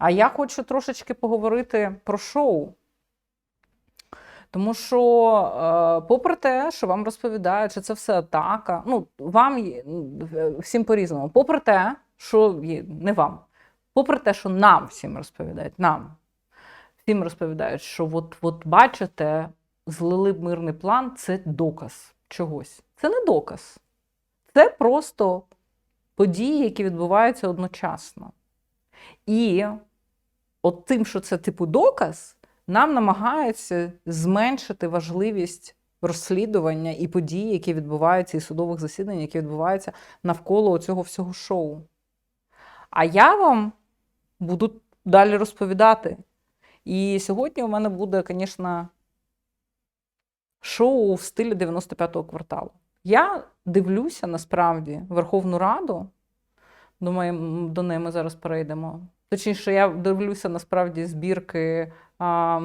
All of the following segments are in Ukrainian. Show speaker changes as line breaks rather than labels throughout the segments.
А я хочу трошечки поговорити про шоу. Тому що, е, попри те, що вам розповідають, що це все атака, ну, вам всім по-різному, попри те, що не вам, попри те, що нам всім розповідають, нам всім розповідають, що от, от бачите, злили мирний план це доказ чогось. Це не доказ. Це просто події, які відбуваються одночасно. І от тим, що це типу доказ, нам намагаються зменшити важливість розслідування і подій, які відбуваються, і судових засідань, які відбуваються навколо цього всього шоу. А я вам буду далі розповідати. І сьогодні у мене буде, звісно, шоу в стилі 95-го кварталу. Я дивлюся насправді Верховну Раду. Думаю, до неї ми зараз перейдемо. Точніше, я дивлюся насправді збірки а,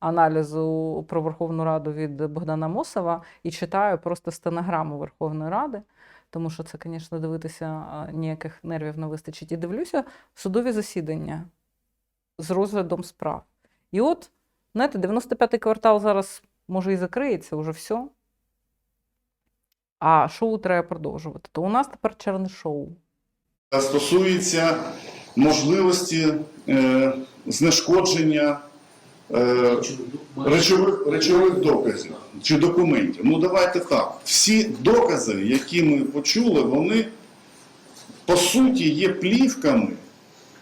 аналізу про Верховну Раду від Богдана Мосова і читаю просто стенограму Верховної Ради, тому що це, звісно, дивитися ніяких нервів не вистачить. І дивлюся судові засідання з розглядом справ. І от, знаєте, 95-й квартал зараз може і закриється, уже все. А шоу треба продовжувати. То у нас тепер черне шоу.
стосується можливості е, знешкодження е, речових, речових доказів чи документів. Ну давайте так. Всі докази, які ми почули, вони по суті є плівками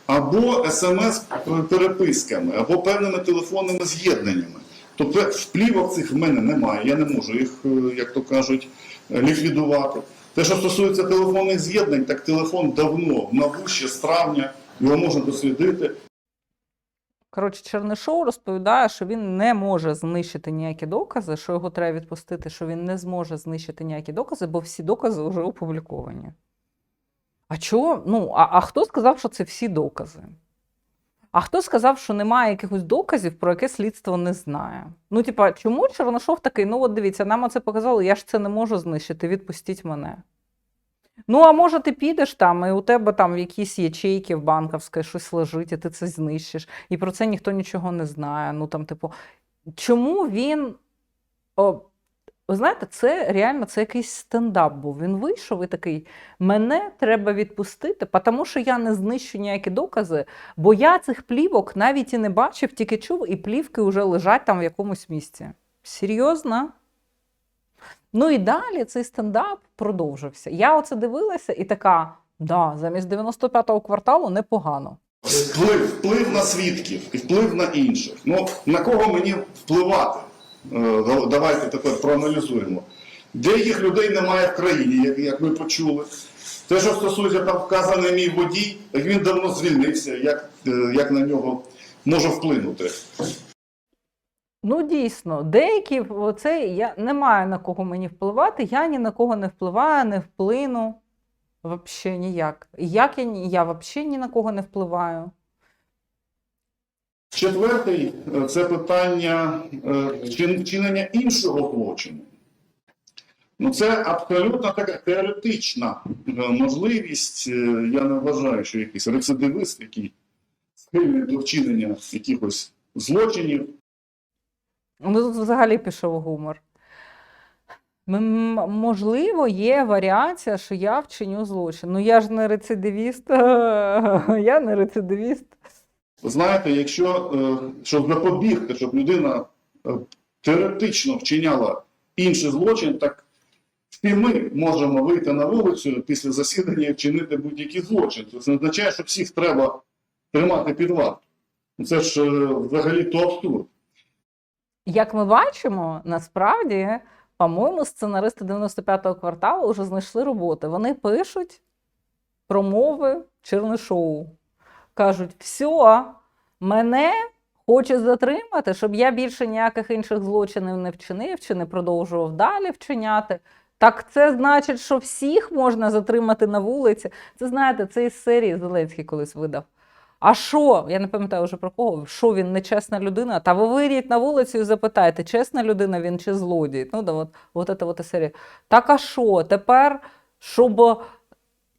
або смс-переписками, або певними телефонними з'єднаннями. Тобто плівок цих в мене немає, я не можу їх, е, як то кажуть, ліквідувати. Те, що стосується телефонних з'єднань, так телефон давно в НАБУ ще з травня, його можна дослідити.
Коротше, Чернишов розповідає, що він не може знищити ніякі докази, що його треба відпустити, що він не зможе знищити ніякі докази, бо всі докази вже опубліковані. А чого? Ну, а, а хто сказав, що це всі докази? А хто сказав, що немає якихось доказів, про яке слідство не знає? Ну, типа, чому Чернишов такий? Ну, от дивіться, нам оце показали, я ж це не можу знищити, відпустіть мене. Ну, а може, ти підеш там, і у тебе там якісь ячейки в банківській щось лежить, і ти це знищиш. І про це ніхто нічого не знає. Ну там, типу, чому він. О, ви знаєте, це реально це якийсь стендап був. Він вийшов і такий: мене треба відпустити, тому що я не знищу ніякі докази, бо я цих плівок навіть і не бачив, тільки чув, і плівки вже лежать там в якомусь місці. Серйозно? Ну і далі цей стендап продовжився. Я оце дивилася і така: да, замість 95-го кварталу непогано.
Вплив, вплив на свідків і вплив на інших. Ну, на кого мені впливати? Е, да- Давайте тепер проаналізуємо. Деяких людей немає в країні, як, ви почули. Те, що стосується там вказаний мій водій, він давно звільнився, як, е, як на нього може вплинути.
Ну, дійсно, деякі оце я не маю на кого мені впливати, я ні на кого не впливаю, не вплину. Взагалі ніяк. Як я, я взагалі ні на кого не впливаю.
Четвертий е, це питання е, чин- чинення іншого злочину. Ну, це абсолютно така теоретична е, можливість. Я не вважаю, що якийсь рецидивист, який схильний до вчинення якихось злочинів,
Ну, тут взагалі пішов гумор. Можливо, є варіація, що я вчиню злочин. Ну я ж не рецидивіст. Я не рецидивіст.
Знаєте, якщо е, щоб запобігти, щоб людина е, теоретично вчиняла інший злочин, так всі ми можемо вийти на вулицю після засідання і вчинити будь-який злочин. Це не означає, що всіх треба тримати під варту. Це ж е, взагалі то абсурд.
Як ми бачимо, насправді, по-моєму, сценаристи 95-го кварталу вже знайшли роботи. Вони пишуть промови Чернишоу. Кажуть, все, мене хочуть затримати, щоб я більше ніяких інших злочинів не вчинив чи не продовжував далі вчиняти. Так це значить, що всіх можна затримати на вулиці. Це знаєте, це із серії Зеленський колись видав. А що? Я не пам'ятаю вже про кого. Що він нечесна людина? Та ви вийдіть на вулицю і запитайте, чесна людина він чи злодій. Ну, да, от, от, це от серія. Так а що? Тепер, щоб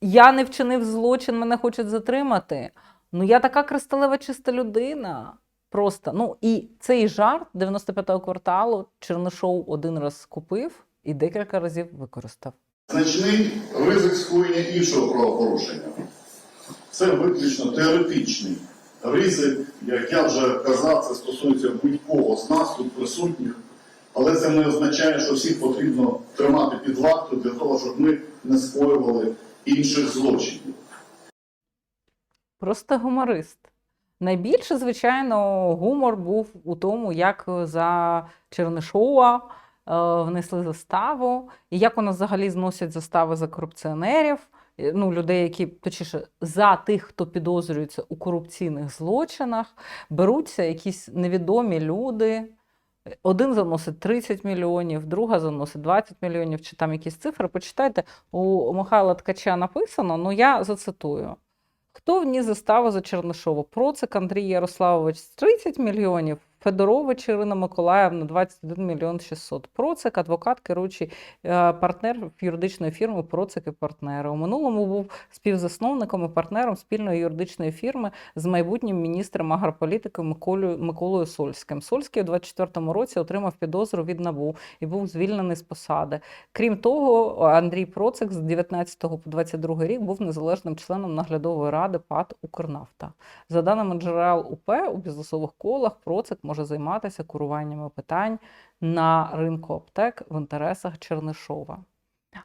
я не вчинив злочин, мене хочуть затримати. Ну, я така кристалева чиста людина. Просто. Ну, і цей жарт 95-го кварталу Чернишов один раз купив і декілька разів використав.
Значний ризик скоєння іншого правопорушення. Це виключно теоретичний ризик, як я вже казав, це стосується будь-кого з нас тут присутніх. Але це не означає, що всіх потрібно тримати під вартою для того, щоб ми не скоювали інших злочинів.
Просто гуморист. Найбільше, звичайно, гумор був у тому, як за Чернишова е, внесли заставу, і як у нас взагалі зносять застави за корупціонерів, е, ну, людей, які, точніше, за тих, хто підозрюється у корупційних злочинах, беруться якісь невідомі люди. Один заносить 30 мільйонів, друга заносить 20 мільйонів, чи там якісь цифри. Почитайте, у Михайла Ткача написано, ну я зацитую. Хто вніс заставу за Чернишова? Процик Андрій Ярославович 30 мільйонів, Федорович Ірина Миколаївна 21 мільйон 600. Процик, адвокат, керуючий е, партнер юридичної фірми Процик і партнери. У минулому був співзасновником і партнером спільної юридичної фірми з майбутнім міністром агрополітики Миколою, Миколою Сольським. Сольський у 24-му році отримав підозру від НАБУ і був звільнений з посади. Крім того, Андрій Процик з 19 по 22 рік був незалежним членом наглядової ради ПАТ Укрнафта. За даними джерел УП, у бізнесових колах Процик може займатися куруваннями питань на ринку аптек в інтересах Чернишова.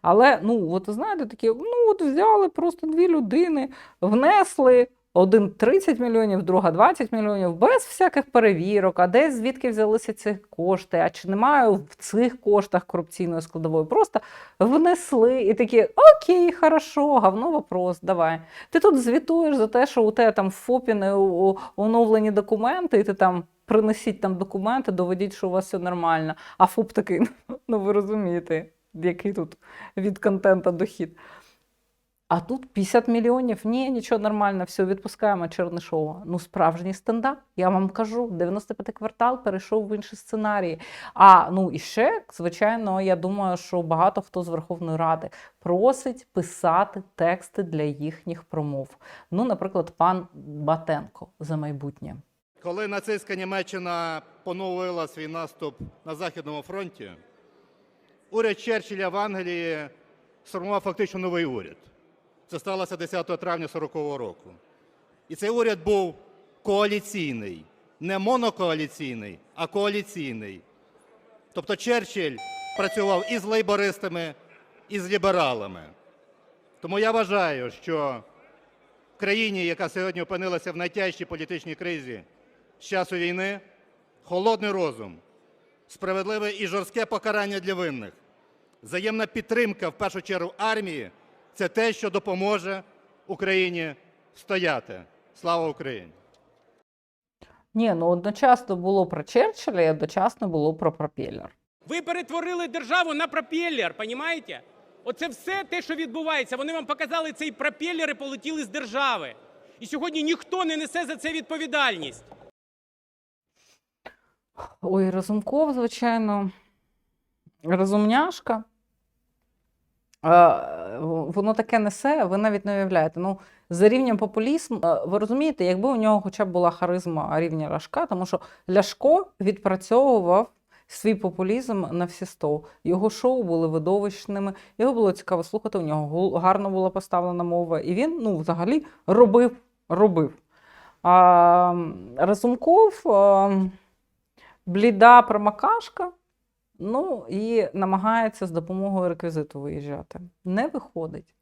Але, ну, от знаєте, такі, ну, от взяли просто дві людини, внесли. Один 30 мільйонів, друга 20 мільйонів, без всяких перевірок, а де звідки взялися ці кошти, а чи немає в цих коштах корупційної складової. Просто внесли і такі, окей, хорошо, говно вопрос, давай. Ти тут звітуєш за те, що у тебе там в ФОПі не оновлені документи, і ти там принесіть там документи, доведіть, що у вас все нормально. А ФОП такий, ну ви розумієте, який тут від контента дохід. А тут 50 мільйонів, ні, нічого нормально, все, відпускаємо Чернишова. Ну, справжній стендап. Я вам кажу, 95-й квартал перейшов в інші сценарії. А ну і ще, звичайно, я думаю, що багато хто з Верховної Ради просить писати тексти для їхніх промов. Ну, наприклад, пан Батенко за майбутнє.
Коли нацистська Німеччина поновила свій наступ на Західному фронті, уряд Черчилля в Англії сформував фактично новий уряд. Це сталося 10 травня 40-го року. І цей уряд був коаліційний, не монокоаліційний, а коаліційний. Тобто Черчилль працював і з лейбористами, і з лібералами. Тому я вважаю, що в країні, яка сьогодні опинилася в найтяжчій політичній кризі з часу війни, холодний розум, справедливе і жорстке покарання для винних, взаємна підтримка в першу чергу армії це те, що допоможе Україні стояти. Слава Україні!
Ні, ну одночасно було про Черчилля і одночасно було про пропелер.
Ви перетворили державу на пропеллер, понімаєте? Оце все те, що відбувається. Вони вам показали цей пропеллер і полетіли з держави. І сьогодні ніхто не несе за це відповідальність.
Ой, Разумков, звичайно, розумняшка. Воно таке несе, ви навіть не уявляєте. Ну, за рівнем популізму, е, ви розумієте, якби у нього хоча б була харизма рівня Ляшка, тому що Ляшко відпрацьовував свій популізм на всі сто. Його шоу були видовищними, його було цікаво слухати, у нього гарно була поставлена мова, і він ну, взагалі робив, робив. А, Разумков. а, бліда промакашка, ну і намагається з допомогою реквізиту виїжджати. Не виходить.